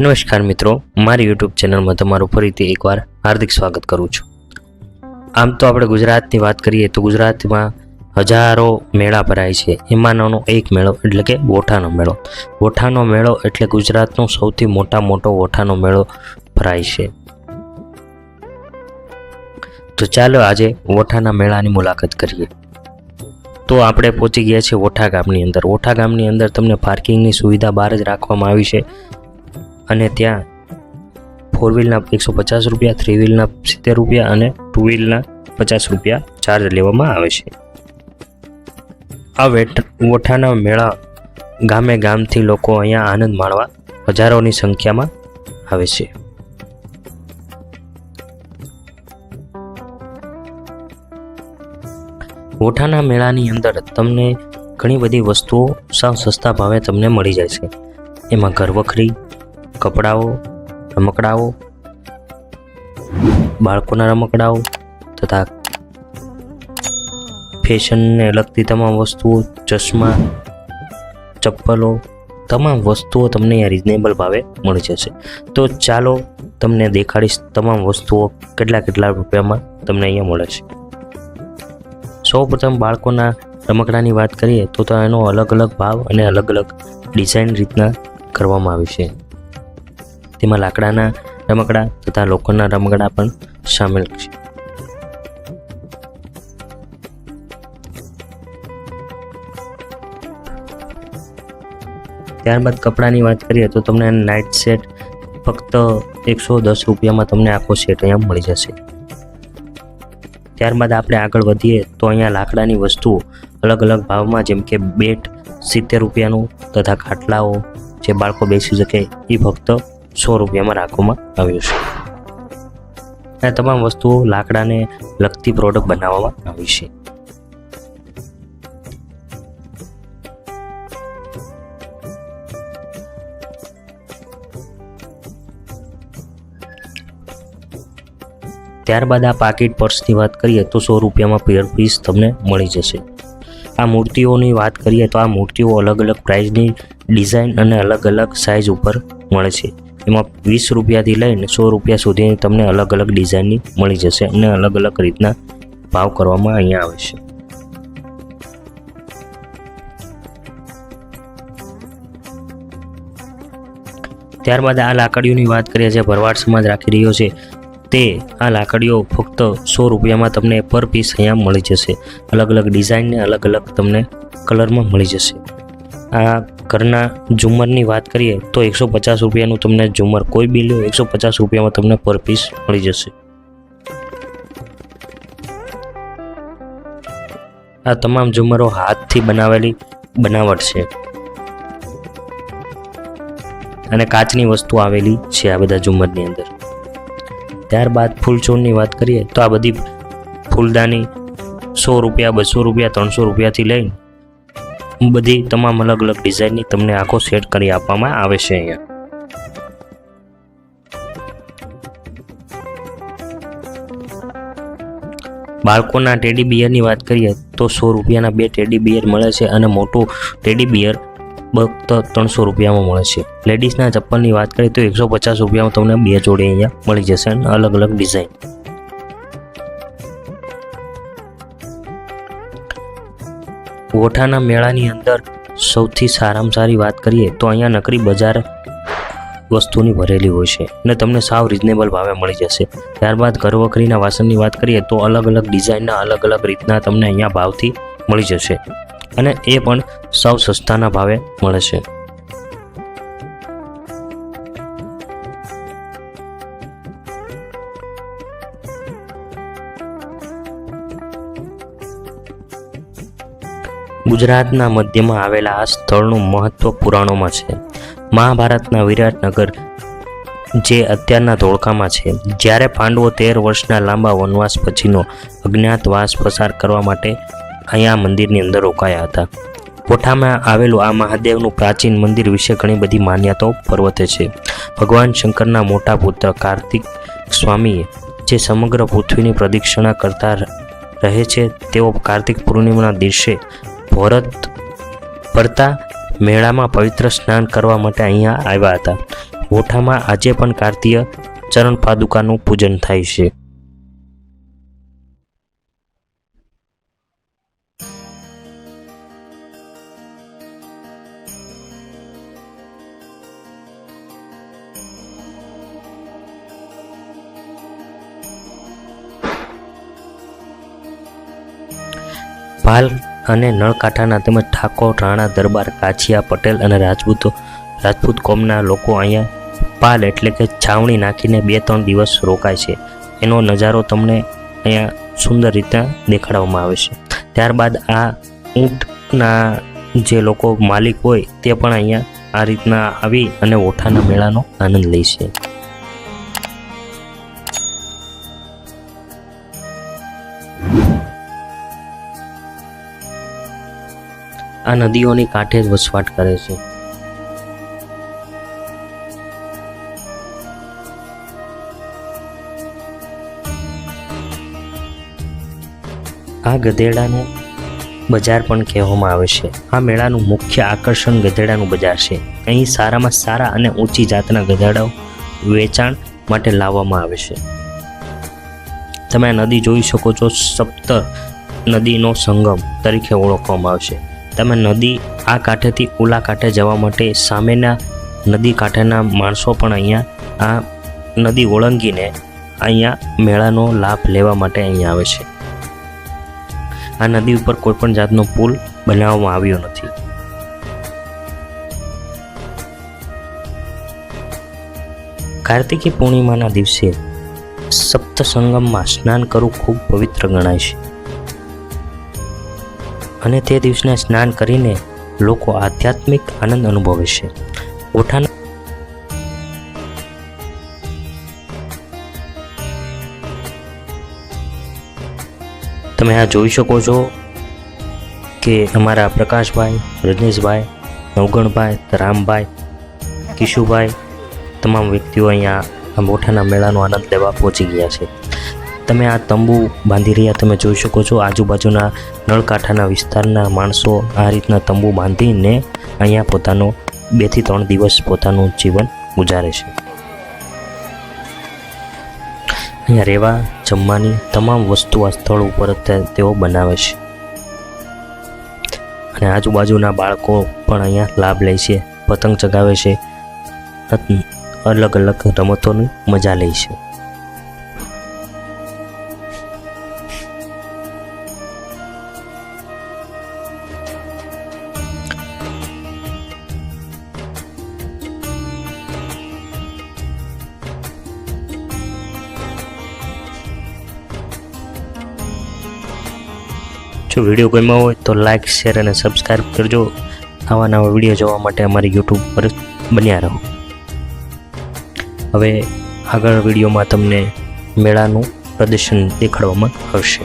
નમસ્કાર મિત્રો, મારી યુટ્યુબ ચેનલમાં તમારું ફરીથી એકવાર હાર્દિક સ્વાગત કરું છું. આમ તો આપણે ગુજરાતની વાત કરીએ તો ગુજરાતમાં હજારો મેળા ભરાય છે. એમાંનો એક મેળો એટલે કે વોઠાનો મેળો. વોઠાનો મેળો એટલે ગુજરાતનો સૌથી મોટા મોટો વોઠાનો મેળો ભરાય છે. તો ચાલો આજે વોઠાના મેળાની મુલાકાત કરીએ. તો આપણે પહોંચી ગયા છીએ ઓઠા ગામની અંદર. ઓઠા ગામની અંદર તમને પાર્કિંગની સુવિધા બહાર જ રાખવામાં આવી છે. અને ત્યાં ફોર વ્હીલના એકસો પચાસ રૂપિયા થ્રી વ્હીલના સિત્તેર રૂપિયા અને ટુ વ્હીલના પચાસ રૂપિયા ચાર્જ લેવામાં આવે છે. આ વેટ વોઠાના મેળા ગામે ગામથી લોકો અહીંયા આનંદ માણવા હજારોની સંખ્યામાં આવે છે. વોઠાના મેળાની અંદર તમને ઘણી બધી વસ્તુઓ સાવ સસ્તા ભાવે તમને મળી જાય છે. એમાં ઘરવખરી કપડાઓ, રમકડાઓ, બાળકોના રમકડાઓ તથા ફેશનને લગતી તમામ વસ્તુઓ, ચશ્મા, ચપ્પલો, તમામ વસ્તુઓ તમને અહીંયા રિઝનેબલ ભાવે મળી જશે. તો ચાલો તમને દેખાડીશ તમામ વસ્તુઓ કેટલા કેટલા રૂપિયામાં તમને અહીંયા મળે છે. સૌપ્રથમ બાળકોના રમકડાની વાત કરીએ તો એનો અલગ અલગ ભાવ અને અલગ અલગ ડિઝાઇન રીતના કરવામાં આવી છે. તેમાં લાકડાના રમકડા તથા લોખંડના રમકડા પણ સામેલ છે. ત્યારબાદ કપડાની વાત કરીએ તો તમને નાઇટ સેટ ફક્ત એકસો દસ રૂપિયામાં તમને આખો સેટ અહીંયા મળી જશે. ત્યારબાદ આપણે આગળ વધીએ તો અહીંયા લાકડાની વસ્તુઓ અલગ અલગ ભાવમાં જેમ કે બેટ સિત્તેર રૂપિયાનું તથા ખાટલાઓ જે બાળકો બેસી શકે એ ફક્ત સો રૂપિયામાં રાખવામાં આવ્યું છે. આ તમામ વસ્તુઓ લાકડાને લગતી પ્રોડક્ટ બનાવવામાં આવી છે. ત્યારબાદ આ પાકીટ પર્સની વાત કરીએ તો સો રૂપિયામાં પેર પીસ તમને મળી જશે. આ મૂર્તિઓની વાત કરીએ તો આ મૂર્તિઓ અલગ અલગ પ્રાઇઝની ડિઝાઇન અને અલગ અલગ સાઇઝ ઉપર મળે છે. એમાં વીસ રૂપિયાથી લઈને સો રૂપિયા સુધીની તમને અલગ અલગ ડિઝાઇનની મળી જશે અને અલગ અલગ રીતના ભાવ કરવામાં અહીંયા આવે છે. ત્યારબાદ આ લાકડીઓની વાત કરીએ જે ભરવાડ સમાજ રાખી રહ્યો છે, તે આ લાકડીઓ ફક્ત સો રૂપિયામાં તમને પર પીસ અહીંયા મળી જશે. અલગ અલગ ડિઝાઇનને અલગ અલગ તમને કલરમાં મળી જશે. આ ઘરના ઝુમરની વાત કરીએ તો એકસો પચાસ રૂપિયાનું તમને ઝુમર કોઈ બી લો એકસો પચાસ રૂપિયામાં તમને પર પીસ મળી જશે. આ તમામ ઝુમરો હાથથી બનાવેલી બનાવટ છે. અને કાચની વસ્તુ આવેલી છે આ બધા ઝુમરની અંદર. ત્યારબાદ ફૂલછોડની વાત કરીએ તો આ બધી ફૂલદાની સો રૂપિયા, બસો રૂપિયા, ત્રણસો રૂપિયાથી લઈને બધી તમામ અલગ અલગ ડિઝાઇનની તમને આખો સેટ કરી આપવામાં આવે છે અહીંયા. બાળકોના ટેડી બિયરની વાત કરીએ તો સો રૂપિયાના બે ટેડી બિયર મળે છે અને મોટું ટેડી બિયર ફક્ત ત્રણસો રૂપિયામાં મળે છે. લેડીઝના ચપ્પલની વાત કરીએ તો એકસો પચાસ રૂપિયામાં તમને બે જોડી અહીંયા મળી જશે અને અલગ અલગ ડિઝાઇન ઓઠાના મેળાની અંદર સૌથી સારામાં સારી વાત કરીએ તો અહીંયા નકરી બજાર વસ્તુની ભરેલી હોય છે અને તમને સાવ રિઝનેબલ ભાવે મળી જશે. ત્યારબાદ ઘરવખરીના વાસણની વાત કરીએ તો અલગ અલગ ડિઝાઇનના અલગ અલગ રીતના તમને અહીંયા ભાવથી મળી જશે. અને એ પણ સાવ સસ્તાના ભાવે મળે છે. ગુજરાતના મધ્યમાં આવેલા આ સ્થળનું મહત્વ પુરાણોમાં છે. મહાભારતના વિરાટનગર, જે અત્યારના ધોળકામાં છે. જ્યારે પાંડવો તેર વર્ષના લાંબા વનવાસ પછીનો અજ્ઞાતવાસ પસાર કરવા માટે અહીંયા મંદિરની અંદર રોકાયા હતા. કોઠામાં આવેલું આ મહાદેવનું પ્રાચીન મંદિર વિશે ઘણી બધી માન્યતાઓ પર્વતે છે. ભગવાન શંકરના મોટા પુત્ર કાર્તિક સ્વામીએ જે સમગ્ર પૃથ્વીની પ્રદક્ષિણા કરતા રહે છે, તેઓ કાર્તિક પૂર્ણિમાના દિવસે ભરત પડતા મેળામાં પવિત્ર સ્નાન કરવા માટે અહીંયા આવ્યા હતા. ગોઠામાં આજે પણ કાર્તિય ચરણ પાદુકાનું પૂજન થાય છે. પાલ અને નળકાંઠાના તેમજ ઠાકોર, રાણા, દરબાર, કાછિયા, પટેલ અને રાજપૂતો, રાજપૂત કોમના લોકો અહીંયા પાલ એટલે કે છાવણી નાખીને બે ત્રણ દિવસ રોકાય છે. એનો નજારો તમને અહીંયા સુંદર રીતે દેખાડવામાં આવે છે. ત્યારબાદ આ ઊંટના જે લોકો માલિક હોય તે પણ અહીંયા આ રીતના આવી અને ઓઠાના મેળાનો આનંદ લે છે. આ નદીઓની કાંઠે જ વસવાટ કરે છે. આ ગધેડાનું બજાર પણ કહેવામાં આવે છે. આ મેળાનું મુખ્ય આકર્ષણ ગધેડાનું બજાર છે. અહીં સારામાં સારા અને ઊંચી જાતના ગધેડાઓ વેચાણ માટે લાવવામાં આવે છે. તમે આ નદી જોઈ શકો છો. સપ્ત નદીનો સંગમ તરીકે ઓળખવામાં આવશે. તમે નદી આ કાંઠેથી ઓલા કાંઠે જવા માટે સામેના નદી કાંઠેના માણસો પણ અહીંયા આ નદી ઓળંગીને અહીંયા મેળાનો લાભ લેવા માટે અહીંયા આવે છે. આ નદી ઉપર કોઈ પણ જાતનો પુલ બનાવવામાં આવ્યો નથી. કાર્તિકી પૂર્ણિમાના દિવસે સપ્ત સંગમમાં સ્નાન કરવું ખૂબ પવિત્ર ગણાય છે. અને તે દિવસના સ્નાન કરીને લોકો આધ્યાત્મિક આનંદ અનુભવે છે. ઓઠાના તમે આ જોઈ શકો છો કે અમારા પ્રકાશભાઈ, રજનીશભાઈ, નવગણભાઈ, રામભાઈ, કિશુભાઈ, તમામ વ્યક્તિઓ અહીંયા આ મોઠાના મેળાનો આનંદ લેવા પહોંચી ગયા છે. તમે આ તંબુ બાંધી રહ્યા તમે જોઈ શકો છો. આજુબાજુના નળકાંઠાના વિસ્તારના માણસો આ રીતના તંબુ બાંધીને અહીંયા પોતાનો બેથી ત્રણ દિવસ પોતાનું જીવન ગુજારે છે. અહીંયા રહેવા, જમવાની તમામ વસ્તુ આ સ્થળ ઉપર તેઓ બનાવે છે. અને આજુબાજુના બાળકો પણ અહીંયા લાભ લે છે, પતંગ ચગાવે છે અલગ અલગ રમતોની મજા લે છે. જો વીડિયો ગમ્યો હોય તો લાઇક શેર અને સબસ્ક્રાઈબ કરજો. આવા નવા વીડિયો જોવા માટે અમારી યુટ્યુબ પર બન્યા રહો. હવે આગળ વિડીયોમાં તમને મેળાનું પ્રદર્શન દેખાડવામાં આવશે.